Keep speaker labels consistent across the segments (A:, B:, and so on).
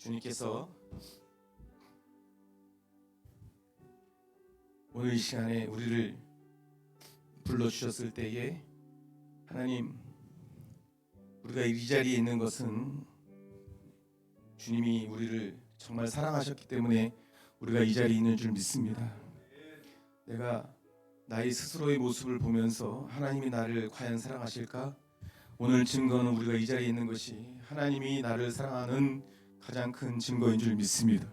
A: 주님께서 오늘 이 시간에 우리를 불러 주셨을 때에 하나님 우리가 이 자리에 있는 것은 주님이 우리를 정말 사랑하셨기 때문에 우리가 이 자리에 있는 줄 믿습니다. 내가 나의 스스로의 모습을 보면서 하나님이 나를 과연 사랑하실까? 오늘 증거는 우리가 이 자리에 있는 것이 하나님이 나를 사랑하는 가장 큰 증거인 줄 믿습니다.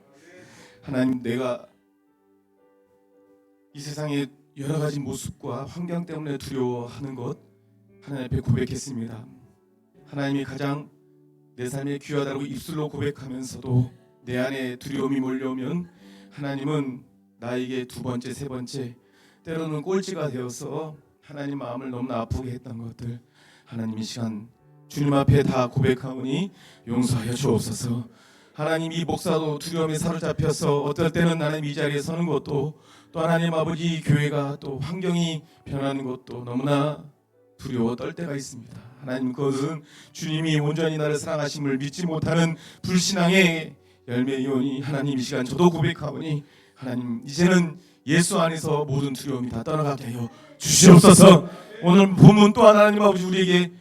A: 하나님 내가 이 세상의 여러 가지 모습과 환경 때문에 두려워하는 것 하나님 앞에 고백했습니다. 하나님이 가장 내 삶에 귀하다고 입술로 고백하면서도 내 안에 두려움이 몰려오면 하나님은 나에게 두 번째, 세 번째 때로는 꼴찌가 되어서 하나님 마음을 너무나 아프게 했던 것들 하나님 이 시간 주님 앞에 다 고백하오니 용서하여 주옵소서. 하나님 이 목사도 두려움에 사로잡혀서 어떨 때는 나는 이 자리에 서는 것도 또 하나님 아버지 교회가 또 환경이 변하는 것도 너무나 두려워 떨 때가 있습니다. 하나님 그것은 주님이 온전히 나를 사랑하심을 믿지 못하는 불신앙의 열매이오니 하나님 이 시간 저도 고백하오니 하나님 이제는 예수 안에서 모든 두려움이 다 떠나가게 하여 주시옵소서. 오늘 본문 또 하나님 아버지 우리에게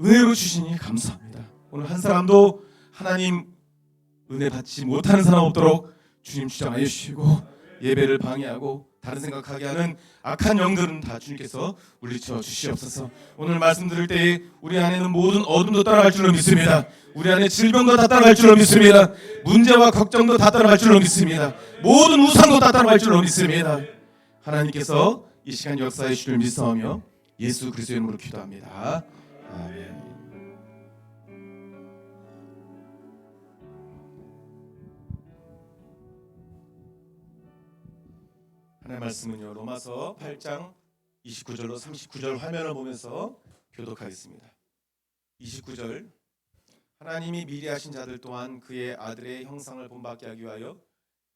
A: 은혜로 주시니 감사합니다. 오늘 한 사람도 하나님 은혜 받지 못하는 사람 없도록 주님 주장하여 주시고 예배를 방해하고 다른 생각하게 하는 악한 영들은 다 주님께서 물리쳐 주시옵소서. 오늘 말씀 들을 때에 우리 안에는 모든 어둠도 따라갈 줄로 믿습니다. 우리 안에 질병도 다 따라갈 줄로 믿습니다. 문제와 걱정도 다 따라갈 줄로 믿습니다. 모든 우상도 다 따라갈 줄로 믿습니다. 하나님께서 이 시간 역사해 주실 믿사오며 예수 그리스도의 이름으로 기도합니다. 아멘. 하나님 말씀은요 로마서 8장 29절로 39절 화면을 보면서 교독하겠습니다. 29절 하나님이 미리 하신 자들 또한 그의 아들의 형상을 본받게 하기 위하여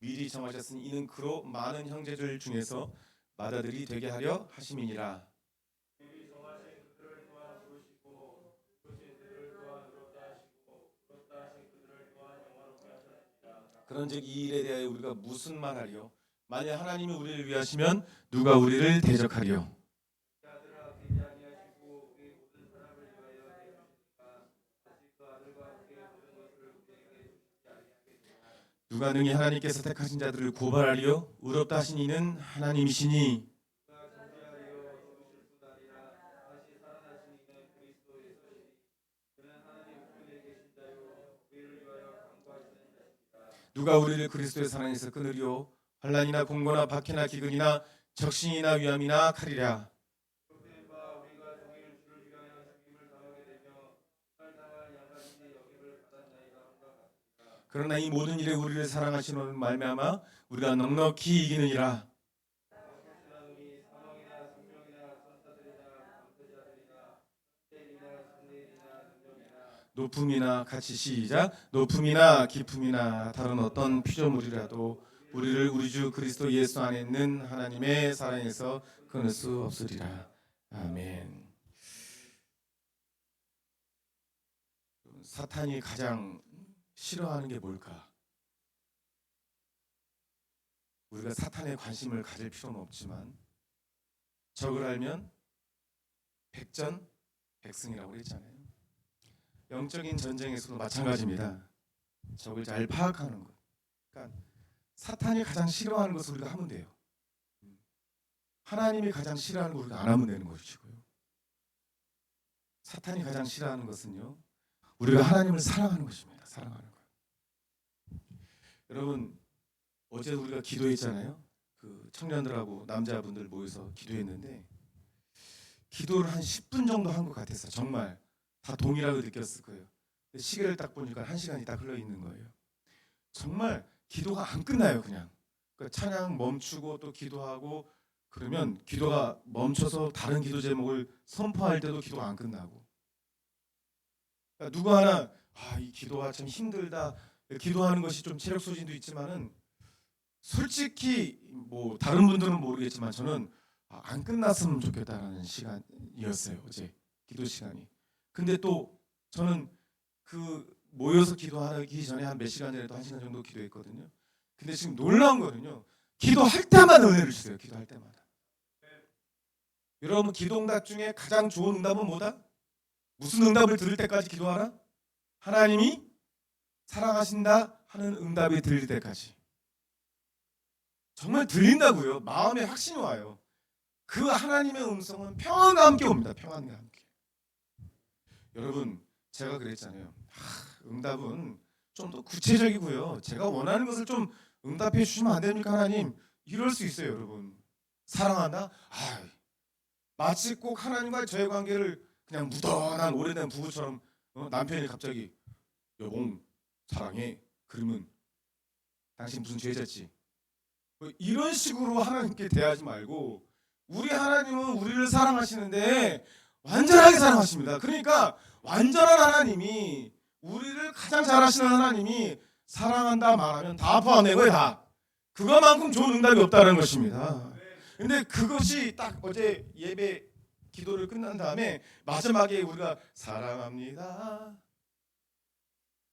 A: 미리 정하셨으니 이는 그로 많은 형제들 중에서 맏아들이 되게 하려 하심이니라. 그런즉 이 일에 대하여 우리가 무슨 말하리요? 만약 하나님이 우리를 위하시면 누가 우리를 대적하리요? 누가 능히 하나님께서 택하신 자들을 고발하리요? 의롭다 하신 이는 하나님이시니 누가 우리를 그리스도의 사랑에서 끊으리요? 환란이나 공고나 박해나 기근이나 적신이나 위암이나 칼이랴 그러나 이 모든 일에 우리를 사랑하시는 말미암아 우리가 넉넉히 이기느니라 높음이나 같이 시작 높음이나 기품이나 다른 어떤 피조물이라도 우리를 우리 주 그리스도 예수 안에 있는 하나님의 사랑에서 끊을 수 없으리라 아멘 사탄이 가장 싫어하는 게 뭘까? 우리가 사탄에 관심을 가질 필요는 없지만 적을 알면 백전 백승이라고 그랬잖아요. 영적인 전쟁에서도 마찬가지입니다. 적을 잘 파악하는 것. 그러니까 사탄이 가장 싫어하는 것을 우리가 하면 돼요. 하나님이 가장 싫어하는 걸 우리가 안 하면 되는 것이고요. 사탄이 가장 싫어하는 것은요. 우리가 하나님을 사랑하는 것입니다. 사랑하는 것. 여러분 어제 우리가 기도했잖아요. 그 청년들하고 남자분들 모여서 기도했는데 기도를 한 10분 정도 한 것 같았어요. 정말 다 동일하게 느꼈을 거예요. 시계를 딱 보니까 한 시간이 딱 흘러 있는 거예요. 정말 기도가 안 끝나요, 그냥. 그러니까 찬양 멈추고 또 기도하고 그러면 기도가 멈춰서 다른 기도 제목을 선포할 때도 기도가 안 끝나고. 그러니까 누구 하나 아, 이 기도가 참 힘들다. 기도하는 것이 좀 체력 소진도 있지만은 솔직히 뭐 다른 분들은 모르겠지만 저는 아, 안 끝났으면 좋겠다라는 시간이었어요 어제 기도 시간이. 근데 또 저는 그 모여서 기도하기 전에 한 몇 시간 전에 도 한 시간 정도 기도했거든요. 근데 지금 놀라운 거는요. 기도할 때마다 은혜를 주세요. 기도할 때마다. 여러분 기도응답 중에 가장 좋은 응답은 뭐다? 무슨 응답을 들을 때까지 기도하라? 하나님이 사랑하신다 하는 응답이 들릴 때까지. 정말 들린다고요. 마음에 확신이 와요. 그 하나님의 음성은 평안과 함께 옵니다. 평안과 함께. 여러분 제가 그랬잖아요. 하, 응답은 좀 더 구체적이고요. 제가 원하는 것을 좀 응답해 주시면 안 됩니까 하나님? 이럴 수 있어요, 여러분. 사랑한다? 아, 마치 꼭 하나님과 저의 관계를 그냥 무던한 오래된 부부처럼 어, 남편이 갑자기 여봉 사랑해 그러면 당신 무슨 죄 졌지? 뭐 이런 식으로 하나님께 대하지 말고 우리 하나님은 우리를 사랑하시는데 완전하게 사랑하십니다. 그러니까 완전한 하나님이 우리를 가장 잘하시는 하나님이 사랑한다 말하면 다 포함된 거예요 다. 그거만큼 좋은 응답이 없다는 것입니다. 근데 그것이 딱 어제 예배 기도를 끝난 다음에 마지막에 우리가 사랑합니다.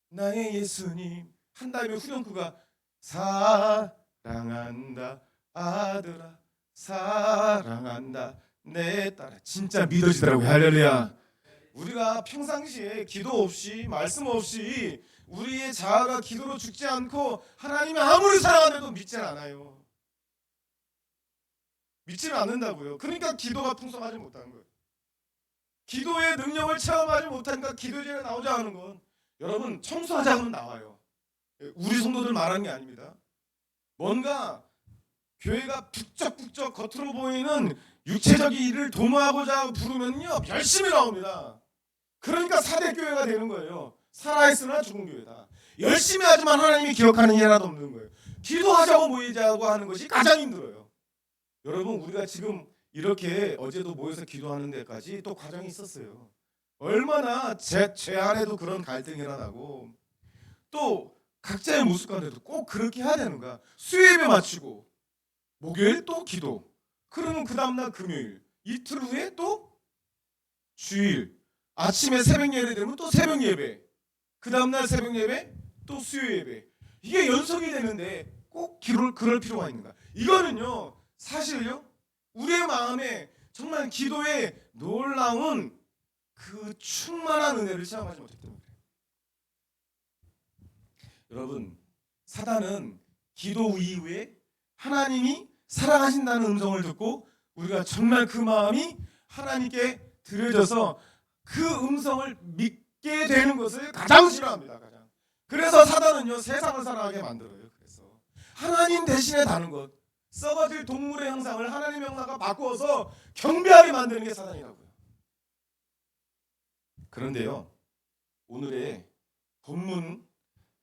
A: 나의 예수님 한 다음에 후렴구가 사랑한다 아들아 사랑한다 내 딸아 진짜 믿어지더라고요. 할렐루야. 우리가 평상시에 기도 없이 말씀 없이 우리의 자아가 기도로 죽지 않고 하나님이 아무리 사랑한데도 믿질 않아요. 믿지는 않는다고요. 그러니까 기도가 풍성하지 못하는 거예요. 기도의 능력을 체험하지 못하니까 기도제에 나오지 않은 건 여러분 청소하자 하면 나와요. 우리 성도들 말하는 게 아닙니다. 뭔가 교회가 북적북적 겉으로 보이는 육체적인 일을 도모하고자 부르면요 열심히 나옵니다. 그러니까 사대 교회가 되는 거예요. 살아있으나 죽은 교회다. 열심히 하지만 하나님이 기억하는 일 하나도 없는 거예요. 기도하자고 모이자고 하는 것이 가장 힘들어요. 여러분 우리가 지금 이렇게 어제도 모여서 기도하는 데까지 또 과정이 있었어요. 얼마나 제, 제 안에도 그런 갈등이 일어나고 또 각자의 모습 가운데도 꼭 그렇게 해야 되는가? 수요일에 맞추고 목요일 또 기도. 그러면 그 다음날 금요일. 이틀 후에 또 주일. 아침에 새벽 예배 되면 또 새벽 예배. 그 다음날 새벽 예배 또 수요 예배. 이게 연속이 되는데 꼭 기도를 그럴 필요가 있는가? 이거는요 사실요 우리의 마음에 정말 기도에 놀라운 그 충만한 은혜를 체험하지 못했기 때문에. 여러분 사단은 기도 이후에 하나님이 사랑하신다는 음성을 듣고 우리가 정말 그 마음이 하나님께 드려져서 그 음성을 믿게 되는 것을 가장 싫어합니다. 가장. 그래서 사단은요 세상을 살아가게 만들어요. 그래서 하나님 대신에 다른 것 썩어질 동물의 형상을 하나님의 형상과 바꾸어서 경배하게 만드는 게 사단이라고요. 그런데요 오늘의 본문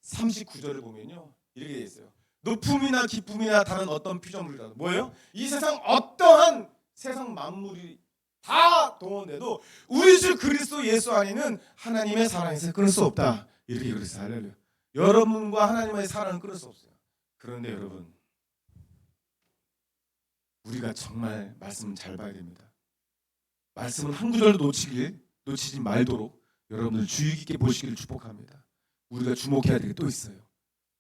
A: 39절을 보면요 이렇게 돼 있어요. 높음이나 기쁨이나 다른 어떤 피조물이라도 뭐예요? 이 세상 어떠한 세상 만물이 다 동원돼도 우리 주 그리스도 예수 안에는 하나님의 사랑에서 끊을 수 없다. 이렇게 그랬어요. 할렐루야. 여러분과 하나님의 사랑은 끊을 수 없어요. 그런데 여러분 우리가 정말 말씀을 잘 봐야 됩니다. 말씀은 한 구절도 놓치길 놓치지 말도록 여러분들 주의 깊게 보시기를 축복합니다. 우리가 주목해야 될 게 또 있어요.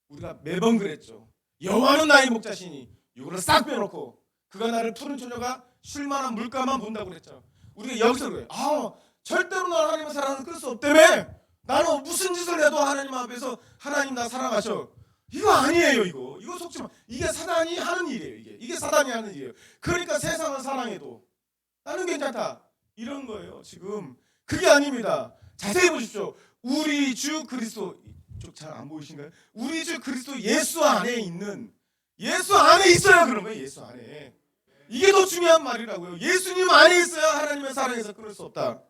A: 우리가 매번 그랬죠. 여호와는 나의 목자시니 이거를 싹 빼놓고 그가 나를 푸른 초녀가 쉴만한 물가만 본다고 그랬죠. 우리가 여기서 그래요. 아 절대로 나 하나님의 사랑을 끌수 없다며. 나는 무슨 짓을 해도 하나님 앞에서 하나님 나 사랑하셔. 이거 아니에요 이거. 이거 속지 마. 이게 사단이 하는 일이에요 이게. 이게 사단이 하는 일이에요. 그러니까 세상을 사랑해도 나는 괜찮다. 이런 거예요 지금. 그게 아닙니다. 자세히 보십시오. 우리 주 그리스도 쪽 잘 안 보이신가요? 우리 주 그리스도 예수 안에 있는 예수 안에 있어야 그런 거예요. 예수 안에. 이게 더 중요한 말이라고요. 예수님 안에 있어야 하나님의 사랑에서 끊을 수 없다.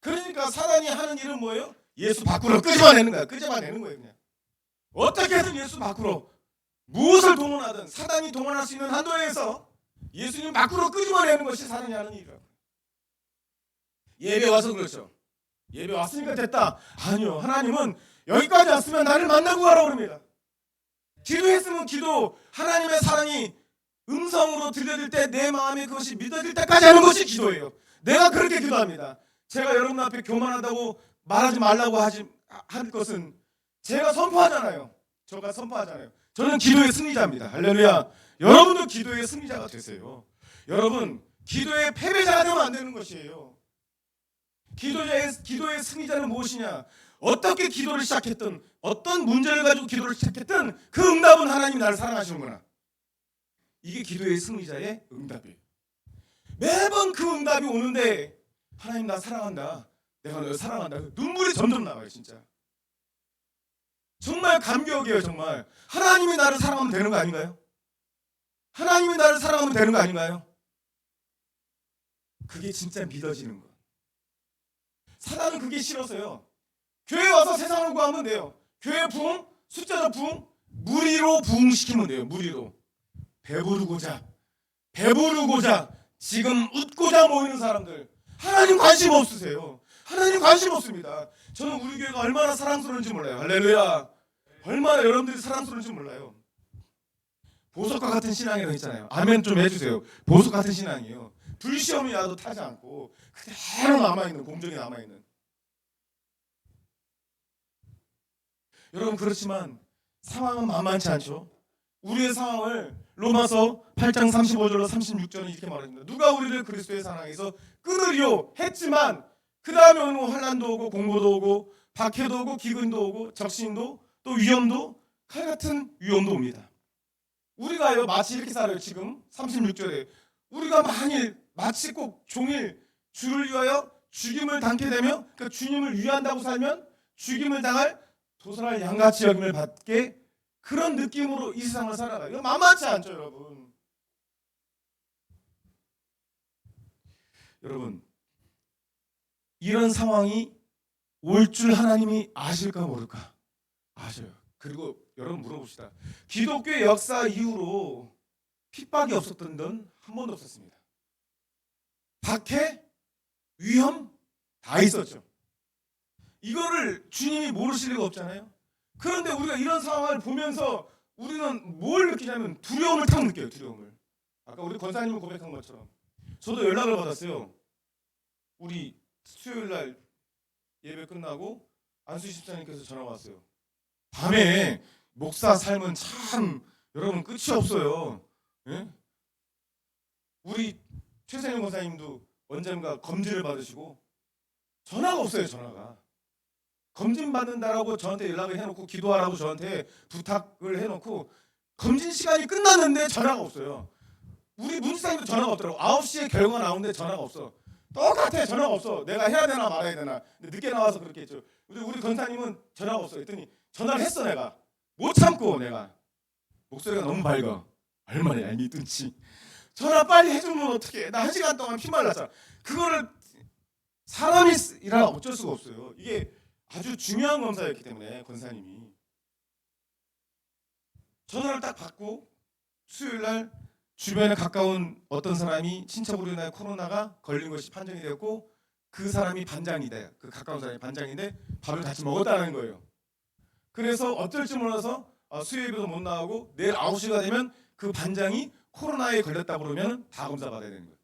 A: 그러니까 사단이 하는 일은 뭐예요? 예수 밖으로 끄집어내는 거야. 끄집어내는 거예요, 그냥. 어떻게든 예수 밖으로 무엇을 동원하든 사단이 동원할 수 있는 한도에서 예수님 밖으로 끄집어내는 것이 사단이 하는 일이라고. 예배 와서 그렇죠. 예배 왔으니까 됐다. 아니요. 하나님은 여기까지 왔으면 나를 만나고 가라 그럽니다. 기도했으면 기도. 하나님의 사랑이 음성으로 들려질 때 내 마음에 그것이 믿어질 때까지 하는 것이 기도예요. 내가 그렇게 기도합니다. 제가 여러분 앞에 교만하다고 말하지 말라고 하지 할 것은 제가 선포하잖아요. 제가 선포하잖아요. 저는 기도의 승리자입니다. 할렐루야. 여러분도 기도의 승리자가 되세요. 여러분 기도의 패배자가 되면 안 되는 것이에요. 기도자의 기도의 승리자는 무엇이냐? 어떻게 기도를 시작했든 어떤 문제를 가지고 기도를 시작했든 그 응답은 하나님이 나를 사랑하시는구나. 이게 기도의 승리자의 응답이에요. 매번 그 응답이 오는데 하나님 나 사랑한다. 내가 너 사랑한다. 눈물이 점점 나와요, 진짜. 정말 감격이에요, 정말. 하나님이 나를 사랑하면 되는 거 아닌가요? 하나님이 나를 사랑하면 되는 거 아닌가요? 그게 진짜 믿어지는 거. 사단은 그게 싫어서요. 교회 와서 세상을 구하면 돼요. 교회 부흥, 숫자적 부흥, 무리로 부흥시키면 돼요. 무리로. 배부르고자, 배부르고자, 지금 웃고자 모이는 사람들. 하나님 관심 없으세요. 하나님 관심 없습니다. 저는 우리 교회가 얼마나 사랑스러운지 몰라요. 할렐루야. 얼마나 여러분들이 사랑스러운지 몰라요. 보석과 같은 신앙이라고 했잖아요. 아멘 좀 해주세요. 보석 같은 신앙이에요. 불시험이 와도 타지 않고 그대로 남아있는 공정이 남아있는. 여러분 그렇지만 상황은 만만치 않죠. 우리의 상황을 로마서 8장 35절로 36절은 이렇게 말합니다. 누가 우리를 그리스도의 사랑에서 끊으리요 했지만 그 다음에 오는 환란도 오고 공고도 오고 박해도 오고 기근도 오고 적신도 또 위험도 칼 같은 위험도 옵니다. 우리가요 마치 이렇게 살아요 지금 36절에 우리가 만일 마치 꼭 종일 주를 위하여 죽임을 당게 되면 그러니까 주님을 위한다고 살면 죽임을 당할 도살할 양같이 여김을 받게 그런 느낌으로 이 세상을 살아가요. 이거 만만치 않죠, 여러분. 여러분, 이런 상황이 올 줄 하나님이 아실까 모를까? 아셔요. 그리고 여러분 물어봅시다. 기독교의 역사 이후로 핍박이 없었던 건 한 번도 없었습니다. 박해, 위험 다 있었죠. 이거를 주님이 모르실 리가 없잖아요. 그런데 우리가 이런 상황을 보면서 우리는 뭘 느끼냐면 두려움을 탁 느껴요. 두려움을. 아까 우리 권사님이 고백한 것처럼 저도 연락을 받았어요. 우리 수요일 날 예배 끝나고 안수 집사님께서 전화가 왔어요. 밤에 목사 삶은 참 여러분 끝이 없어요. 예? 우리 최세영 권사님도 언젠가 검진을 받으시고 전화가 없어요. 전화가. 검진 받는다라고 저한테 연락을 해놓고 기도하라고 저한테 부탁을 해놓고 검진 시간이 끝났는데 전화가 없어요. 우리 문지사님도 전화가 없더라고. 9시에 결과 나오는데 전화가 없어. 똑같아 전화가 없어. 내가 해야 되나 말아야 되나. 근데 늦게 나와서 그렇게 했죠. 우리 우리 권사님은 전화가 없어. 했더니 전화를 했어 내가. 못 참고 내가. 목소리가 너무 밝아. 얼마나 얄밉든지. 전화 빨리 해주면 어떡해. 나 한 시간 동안 피말랐잖아. 그거를 사람이라 어쩔 수가 없어요. 이게 아주 중요한 검사였기 때문에 권사님이 전화를 딱 받고 수요일 날 주변에 가까운 어떤 사람이 친척으로 인하여 코로나가 걸린 것이 판정이 되었고 그 사람이 반장이다. 그 가까운 사람이 반장인데 밥을 같이 먹었다는 거예요. 그래서 어쩔 줄 몰라서 아, 수요일에도 못 나오고 내일 9시가 되면 그 반장이 코로나에 걸렸다 그러면 다 검사 받아야 되는 거예요.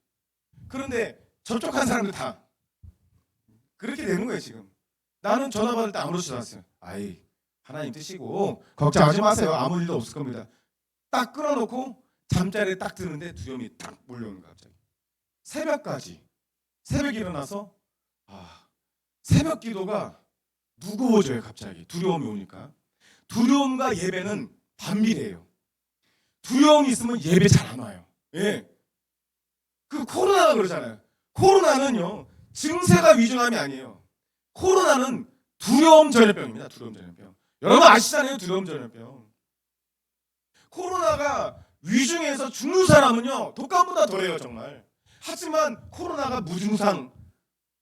A: 그런데 접촉한 사람들 다 그렇게 되는 거예요 지금. 나는 전화 받을 때 아무렇지도 않았어요. 아이 하나님 뜻이고 걱정하지 마세요. 아무 일도 없을 겁니다. 딱 끊어놓고 잠자리에 딱 드는데 두려움이 딱 몰려오는 거야 갑자기. 새벽까지 새벽에 일어나서 아 새벽 기도가 무거워져요 갑자기 두려움이 오니까 두려움과 예배는 반비례해요. 두려움이 있으면 예배 잘 안 와요. 예. 그 코로나가 그러잖아요. 코로나는요 증세가 위중함이 아니에요. 코로나는 두려움 전염병입니다. 두려움 전염병. 여러분 아시잖아요. 두려움 전염병. 코로나가 위중해서 죽는 사람은요 독감보다 덜해요 정말. 하지만 코로나가 무증상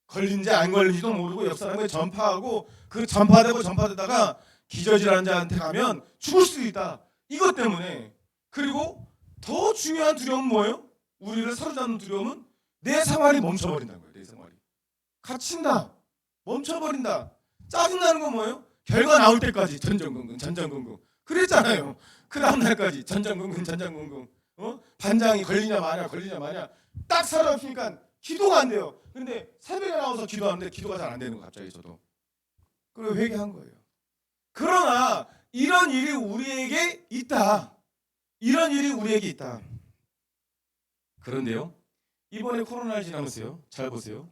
A: 걸린지 안 걸린지도 모르고 옆 사람에 전파하고 그 전파되고 전파되다가 기저질환 자한테 가면 죽을 수도 있다. 이것 때문에 그리고 더 중요한 두려움은 뭐예요? 우리를 사로잡는 두려움은 내 생활이 멈춰버린다는 거예요. 내 생활이 갇힌다. 멈춰버린다. 짜증나는 건 뭐예요? 결과 나올 때까지 전전긍긍 전전긍긍 그랬잖아요. 그 다음 날까지 전전긍긍 전전긍긍 어? 반장이 걸리냐 마냐 걸리냐 마냐 딱 사로잡히니까 기도가 안 돼요. 근데 새벽에 나와서 기도하는데 기도가 잘 안 되는 거 갑자기 저도 그리고 회개한 거예요. 그러나 이런 일이 우리에게 있다. 이런 일이 우리에게 있다. 그런데요. 이번에 코로나를 지나면서요. 잘 보세요.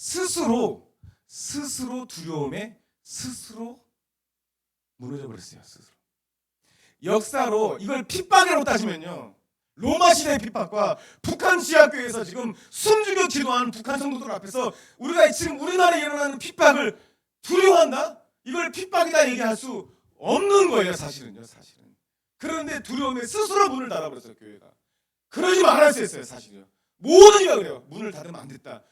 A: 스스로 스스로 두려움에 스스로 무너져 버렸어요. 스스로. 역사로 이걸 핍박이라고 따지면요. 로마 시대 핍박과 북한 지하교회에서 지금 숨죽여 기도하는 북한 성도들 앞에서 우리가 지금 우리나라에 일어나는 핍박을 두려워한다? 이걸 핍박이다 얘기할 수 없는 거예요, 사실은요, 사실은. 그런데 두려움에 스스로 문을 닫아버렸어요, 교회가. 그러지 말았어야 했어요, 사실은요. 모든 이가 그래요. 문을 닫으면 안 됐다.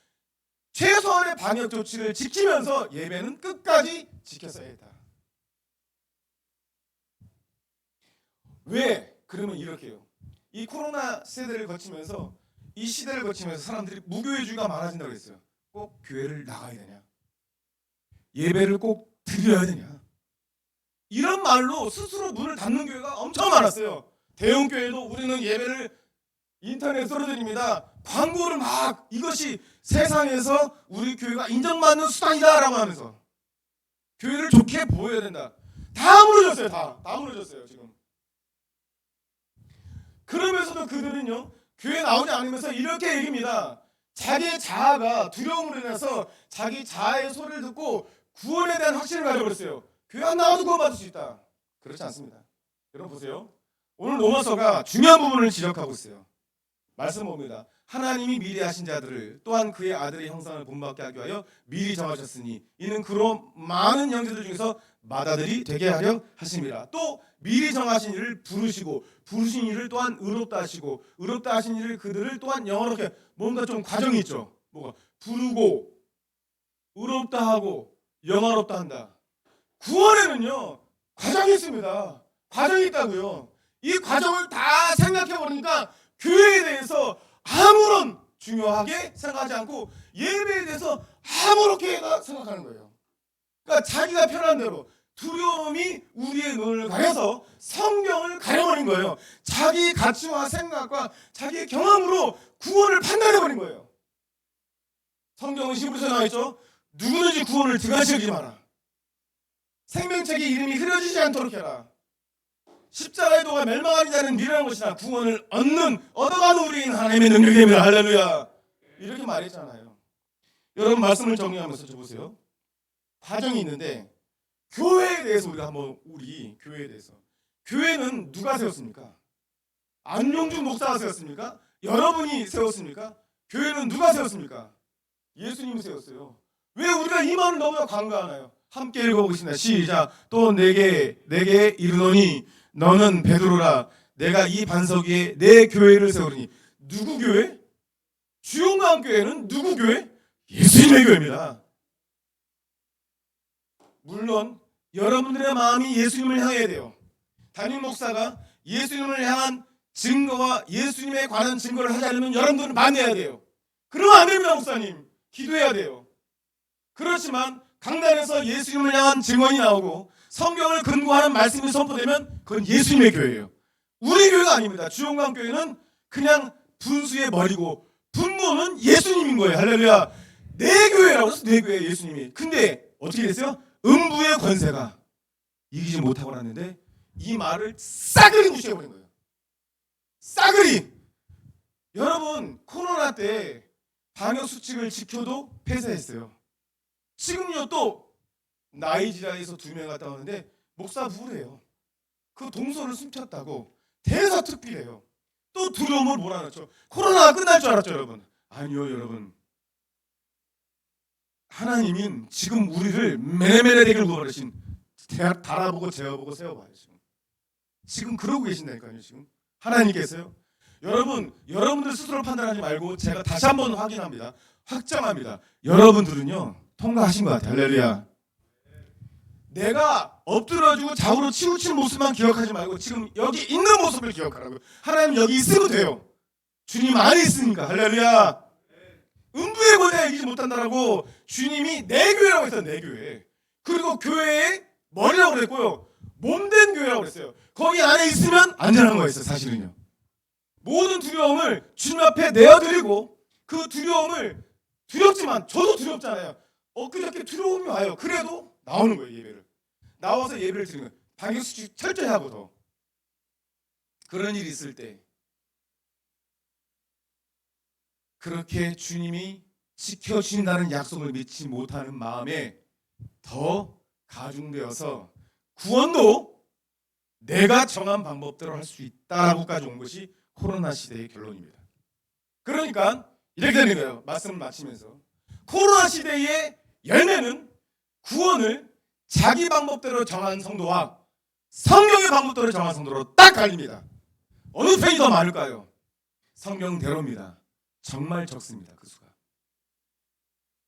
A: 최소한의 방역 조치를 지키면서 예배는 끝까지 지켰어야 했다. 왜? 그러면 이렇게요. 이 코로나 세대를 거치면서 이 시대를 거치면서 사람들이 무교회주의가 많아진다고 했어요. 꼭 교회를 나가야 되냐? 예배를 꼭 드려야 되냐? 이런 말로 스스로 문을 닫는 교회가 엄청 많았어요. 대형 교회도 우리는 예배를 인터넷으로 드립니다. 광고를 막 이것이 세상에서 우리 교회가 인정받는 수단이다라고 하면서 교회를 좋게 보여야 된다. 다 무너졌어요. 다. 다 무너졌어요. 지금. 그러면서도 그들은요 교회 나오지 않으면서 이렇게 얘기합니다. 자기의 자아가 두려움으로 인해서 자기 자아의 소리를 듣고 구원에 대한 확신을 가져버렸어요. 교회 안 나와도 구원받을 수 있다. 그렇지 않습니다. 여러분 보세요. 오늘 로마서가 중요한 부분을 지적하고 있어요. 말씀 봅니다. 하나님이 미리 하신 자들을 또한 그의 아들의 형상을 본받게 하기 위하여 미리 정하셨으니 이는 그로 많은 형제들 중에서 마다들이 되게 하려 하심이라. 또 미리 정하신 이를 부르시고 부르신 이를 또한 의롭다 하시고 의롭다 하신 이를 그들을 또한 영어롭게 뭔가 좀 과정이 있죠. 뭐가 부르고 의롭다 하고 영화롭다 한다. 구원에는요 과정이 있습니다. 과정이 있다고요. 이 과정을 다 생각해 보니까 교회에 대해서 아무런 중요하게 생각하지 않고 예배에 대해서 아무렇게 생각하는 거예요. 그러니까 자기가 편한 대로 두려움이 우리의 눈을 가려서 성경을 가려버린 거예요. 자기 가치와 생각과 자기 경험으로 구원을 판단해버린 거예요. 성경은 시부에서 나와 있죠. 누구든지 구원을 등한시하지 마라. 생명책의 이름이 흐려지지 않도록 해라. 십자가의 도가 멸망하지 않는 미련한 것이나 구원을 얻는 얻어가는 우리인 하나님의 능력입니다. 할렐루야. 이렇게 말했잖아요. 여러분 말씀을 정리하면서 저 보세요. 과정이 있는데 교회에 대해서 우리가 한번 우리 교회에 대해서 교회는 누가 세웠습니까? 안용준 목사가 세웠습니까? 여러분이 세웠습니까? 교회는 누가 세웠습니까? 예수님이 세웠어요. 왜 우리가 이 말을 너무나 간과하나요? 함께 읽어보겠습니다. 시작. 또 내게 내게 이르노니 너는 베드로라. 내가 이 반석 위에 내 교회를 세우리니 누구 교회? 주용강 교회는 누구 교회? 예수님의 교회입니다. 물론 여러분들의 마음이 예수님을 향해야 돼요. 담임 목사가 예수님을 향한 증거와 예수님에 관한 증거를 않으면 여러분들은 만나야 돼요. 그러면 안 됩니다, 목사님. 기도해야 돼요. 그렇지만 강단에서 예수님을 향한 증언이 나오고 성경을 근거하는 말씀이 선포되면 그건 예수님의 교회예요. 우리 교회가 아닙니다. 주용강 교회는 그냥 분수의 머리고 분모는 예수님인 거예요. 할렐루야. 내 교회라고 해서 내 교회 예수님이. 근데 어떻게 됐어요? 음부의 권세가 이기지 못하고 났는데 이 말을 싸그리 무시해버린 거예요. 싸그리. 여러분 코로나 때 방역 수칙을 지켜도 폐쇄했어요. 지금요 또 나이지리아에서 두 명 갔다 오는데 목사 부부래요. 그 동서를 숨겼다고 대서특필해요. 또 두려움을 몰아넣죠. 코로나가 끝날 줄 알았죠, 여러분? 아니요, 여러분. 하나님은 지금 우리를 되길 구하신 달아보고 재어보고 세워봐요 지금. 지금 그러고 계신다니까요 지금 하나님께서요. 여러분 여러분들 스스로 판단하지 말고 제가 다시 한번 확인합니다. 확정합니다. 여러분들은요 통과하신 것 같아요. 할렐루야. 내가 엎드려주고 좌우로 치우친 모습만 기억하지 말고 지금 여기 있는 모습을 기억하라고요. 하나님 여기 있으면 돼요. 주님 안에 있으니까 할렐루야. 음부의 권세가 이기지 못한다라고 주님이 내 교회라고 했어요. 내 교회. 그리고 교회의 머리라고 그랬고요. 몸된 교회라고 그랬어요. 거기 안에 있으면 안전한 거였어요. 사실은요. 모든 두려움을 주님 앞에 내어드리고 그 두려움을 두렵지만 저도 두렵잖아요. 엊그저께 들어오면 와요. 그래도 나오는 거예요 예배를. 나와서 예배를 드리는 거예요. 방역 수칙 철저히 하고 더. 그런 일이 있을 때 그렇게 주님이 지켜주신다는 약속을 믿지 못하는 마음에 더 가중되어서 구원도 내가 정한 방법대로 할 수 있다라고까지 온 것이 코로나 시대의 결론입니다. 그러니까 이렇게 되는 거예요. 말씀을 마치면서 코로나 시대의 열매는 구원을 자기 방법대로 정한 성도와 성경의 방법대로 정한 성도로 딱 갈립니다. 어느 편이 더 많을까요? 성경대로입니다. 정말 적습니다. 그 수가.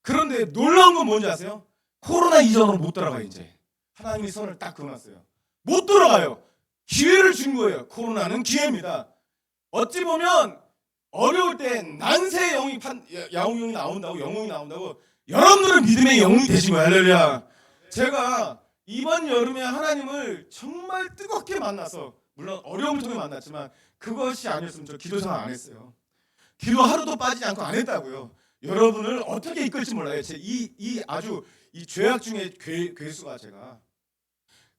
A: 그런데 놀라운 건 뭔지 아세요? 코로나 이전으로 못 돌아가요 이제. 하나님이 선을 딱 그어놨어요. 못 돌아가요. 기회를 준 거예요. 코로나는 기회입니다. 어찌 보면 어려울 때 난세 영이 판 야옹영이 나온다고 영웅이 나온다고 여러분들은 믿음의 영웅이 되신 거예요. 할렐루야. 제가 이번 여름에 하나님을 정말 뜨겁게 만나서 물론 어려움을 통해 만났지만 그것이 아니었으면 저 기도 생활 안 했어요. 기도 하루도 빠지지 않고 안 했다고요. 여러분을 어떻게 이끌지 몰라요. 제이이 이 아주 이 죄악 중에 괴, 괴수가 제가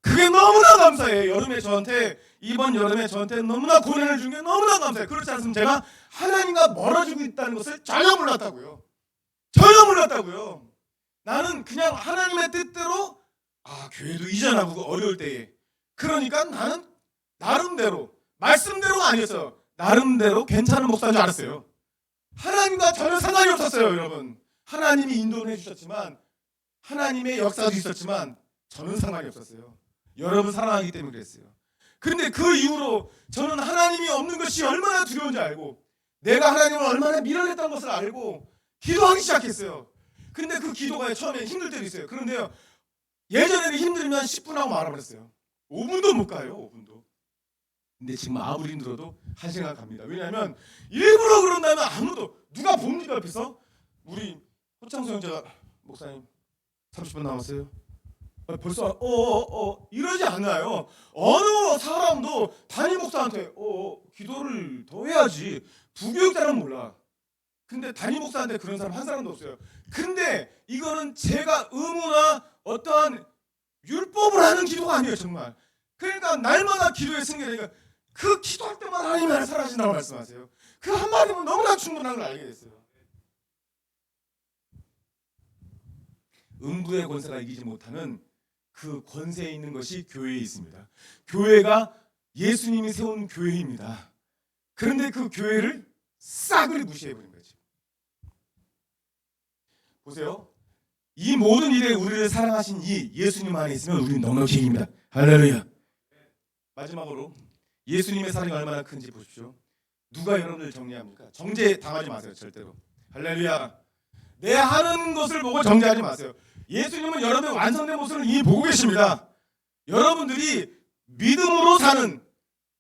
A: 그게 너무나 감사해요. 여름에 저한테 이번 여름에 저한테 너무나 고난을 준 게 너무나 감사해요. 그렇지 않으면 제가 하나님과 멀어지고 있다는 것을 전혀 몰랐다고요. 전혀 몰랐다고요. 나는 그냥 하나님의 뜻대로 아 교회도 이전하고 어려울 때에 그러니까 나는 나름대로 말씀대로가 아니었어요. 나름대로 괜찮은 목사인 줄 알았어요. 하나님과 전혀 상관이 없었어요, 여러분. 하나님이 인도를 해주셨지만 하나님의 역사도 있었지만 저는 상관이 없었어요. 여러분 사랑하기 때문에 그랬어요. 그런데 그 이후로 저는 하나님이 없는 것이 얼마나 두려운지 알고 내가 하나님을 얼마나 밀어냈다는 것을 알고 기도하기 시작했어요. 근데 그 기도가 처음에 힘들 때도 있어요. 그런데요. 예전에는 힘들면 10분 하고 말아버렸어요. 5분도 못 가요. 5분도. 근데 지금 아무리 힘들어도 한 시간 갑니다. 왜냐하면 일부러 그런다면 아무도 누가 봅니까 옆에서 우리 호창수 형제가 목사님 30분 남았어요. 아, 벌써 어어 어 어, 이러지 않아요. 어느 사람도 담임 목사한테 어, 어 기도를 더 해야지 부교육자는 몰라. 근데 담임 목사한테 그런 사람 한 사람도 없어요. 근데 이거는 제가 의무나 어떠한 율법을 하는 기도가 아니에요 정말. 그러니까 날마다 기도의 승리니까 그 기도할 때마다 하나님 나를 사랑하신다고 말씀하세요. 그 한마디면 너무나 충분한 걸 알게 됐어요. 음부의 권세가 이기지 못하는 그 권세에 있는 것이 교회에 있습니다. 교회가 예수님이 세운 교회입니다. 그런데 그 교회를 싸그리 무시해버린 거죠. 보세요. 이 모든 일에 우리를 사랑하신 이 예수님 안에 있으면 우리는 넉넉히 이깁니다. 할렐루야. 마지막으로 예수님의 사랑이 얼마나 큰지 보십시오. 누가 여러분들 정리합니까? 정죄 당하지 마세요, 절대로. 할렐루야. 내 하는 것을 보고 정죄하지 마세요. 예수님은 여러분의 완성된 모습을 이미 보고 계십니다. 여러분들이 믿음으로 사는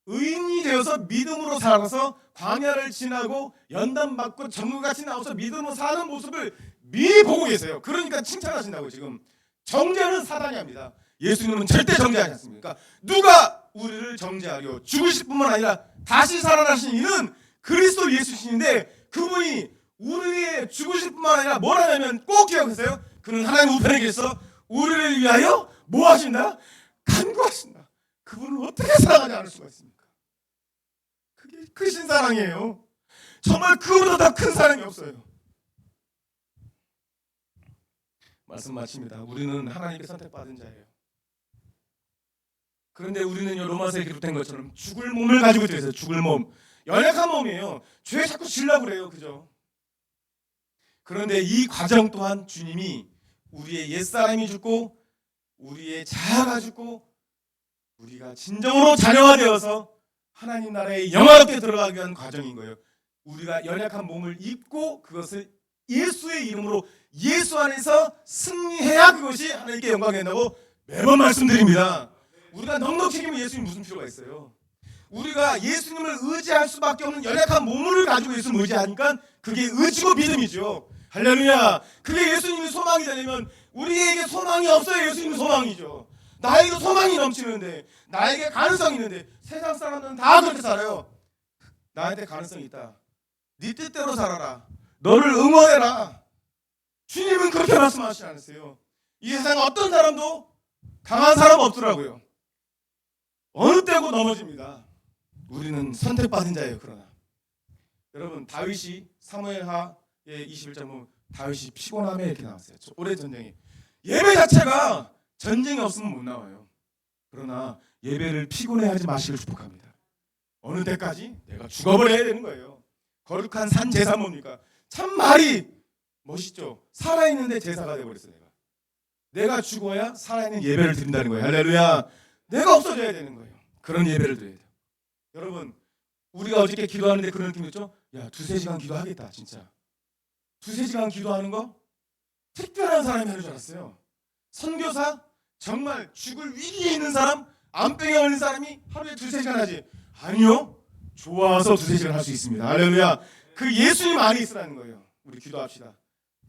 A: 의인이 되어서 믿음으로 살아서 광야를 지나고 연단 받고 정글같이 나와서 믿음으로 사는 모습을 미리 보고 계세요. 그러니까 칭찬하신다고 지금 정죄는 사단이 합니다. 예수님은 절대 정죄하지 않습니까? 누가 우리를 정죄하려 죽으실 뿐만 아니라 다시 살아나신 이는 그리스도 예수신인데 그분이 우리의 죽으실 뿐만 아니라 뭘 하냐면 꼭 기억하세요. 그는 하나님 우편에 계서 우리를 위하여 뭐 하신다? 간구하신다. 그분을 어떻게 사랑하지 않을 수가 있습니까? 그게 크신 사랑이에요. 정말 그보다 더 큰 사랑이 없어요. 말씀 마칩니다. 우리는 하나님께 선택받은 자예요. 그런데 우리는 로마서에 기록된 것처럼 죽을 몸을 가지고 있어요. 죽을 몸. 연약한 몸이에요. 죄 자꾸 질라고 그래요. 그죠? 그런데 이 과정 또한 주님이 우리의 옛사람이 죽고 우리의 자아가 죽고 우리가 진정으로 자녀가 되어서 하나님 나라에 영화롭게 들어가기 위한 과정인 거예요. 우리가 연약한 몸을 입고 그것을 예수의 이름으로 예수 안에서 승리해야 그것이 하나님께 영광이 된다고 매번 말씀드립니다. 우리가 넉넉히 이기면 예수님 무슨 필요가 있어요? 우리가 예수님을 의지할 수밖에 없는 연약한 몸을 가지고 예수님을 의지하니까 그게 의지고 믿음이죠. 할렐루야. 그게 예수님이 소망이 되려면 우리에게 소망이 없어요. 예수님이 소망이죠. 나에게 소망이 넘치는데 나에게 가능성이 있는데 세상 사람들은 다 그렇게 살아요. 나한테 가능성이 있다. 네 뜻대로 살아라. 너를 응원해라. 주님은 그렇게 말씀하시지 않으세요. 이 세상 어떤 사람도 강한 사람 없더라고요. 어느 때고 넘어집니다. 우리는 선택받은 자예요. 그러나 여러분 다윗이 사무엘하의 21장 보면 다윗이 피곤함에 이렇게 나왔어요. 저- 오래 전쟁이 예배 자체가 전쟁이 없으면 못 나와요. 그러나 예배를 피곤해하지 마시길 축복합니다. 어느 때까지 내가 죽어버려야 되는 거예요. 거룩한 산 제사 뭡니까? 참 말이 멋있죠. 살아있는데 제사가 돼버렸어 내가. 내가 죽어야 살아있는 예배를 드린다는 거예요. 할렐루야. 내가 없어져야 되는 거예요. 그런 예배를 드려야 돼요. 여러분 우리가 어저께 기도하는데 그런 느낌이었죠? 야 두세 시간 기도하겠다 진짜. 두세 시간 기도하는 거 특별한 사람이 하는 줄 알았어요. 선교사 정말 죽을 위기에 있는 사람 암병에 걸린 사람이 하루에 두세 시간 하지 아니요 좋아서 두세 시간 할 수 있습니다 할렐루야 그 예수님 안에 있으라는 거예요 우리 기도합시다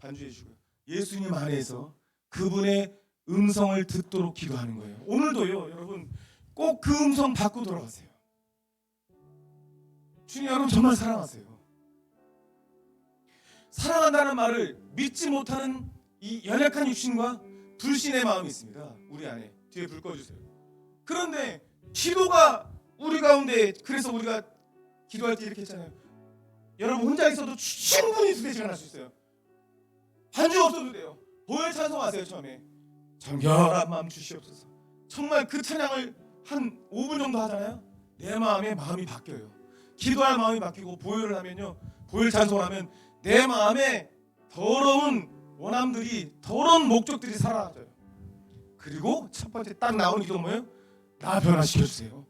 A: 반주해 주고요 예수님 안에서 그분의 음성을 듣도록 기도하는 거예요 오늘도요 여러분 꼭 그 음성 받고 돌아가세요 주님 여러분 정말 사랑하세요 사랑한다는 말을 믿지 못하는 이 연약한 육신과 불신의 마음이 있습니다. 우리 안에 뒤에 불 꺼주세요. 그런데 기도가 우리 가운데 그래서 우리가 기도할 때 이렇게 했잖아요. 여러분 혼자 있어도 충분히 두세 시간 할 수 있어요. 반주 없어도 돼요. 보혈 찬송하세요 처음에. 정결한 마음 주시옵소서. 정말 그 찬양을 한 5분 정도 하잖아요. 내 마음에 마음이 바뀌어요. 기도할 마음이 바뀌고 보혈을 하면요. 보혈 찬송을 하면 내 마음에 더러운 원함들이 더러운 목적들이 사라져요. 그리고 첫 번째 딱 나오는 기도 뭐예요? 나 변화시켜 주세요.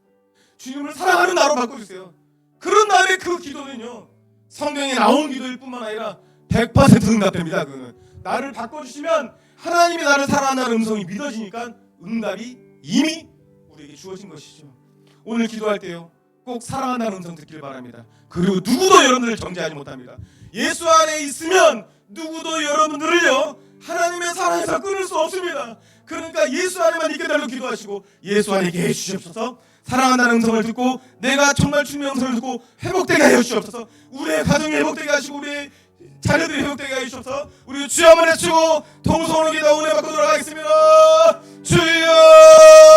A: 주님을 사랑하는 나로 바꿔 주세요. 그런 다음에 그 기도는요. 성경에 나온 기도일 뿐만 아니라 100% 응답됩니다. 그는 나를 바꿔 주시면 하나님이 나를 사랑한다는 음성이 믿어지니까 응답이 이미 우리에게 주어진 것이죠. 오늘 기도할 때요. 꼭 사랑한다는 음성 듣길 바랍니다. 그리고 누구도 여러분들을 정죄하지 못합니다. 예수 안에 있으면 누구도 여러분들을요 하나님의 사랑에서 끊을 수 없습니다. 그러니까 예수 안에만 있게 달라고 기도하시고 예수 안에 계해 주시옵소서. 사랑한다는 음성을 듣고 내가 정말 주님의 음성을 듣고 회복되게 하여 주시옵소서. 우리의 가정이 회복되게 하시고 우리의 자녀들이 회복되게 하여 주시옵소서. 우리 주여 한번 해치고 통성으로 기도 은혜 받고 돌아가겠습니다. 주여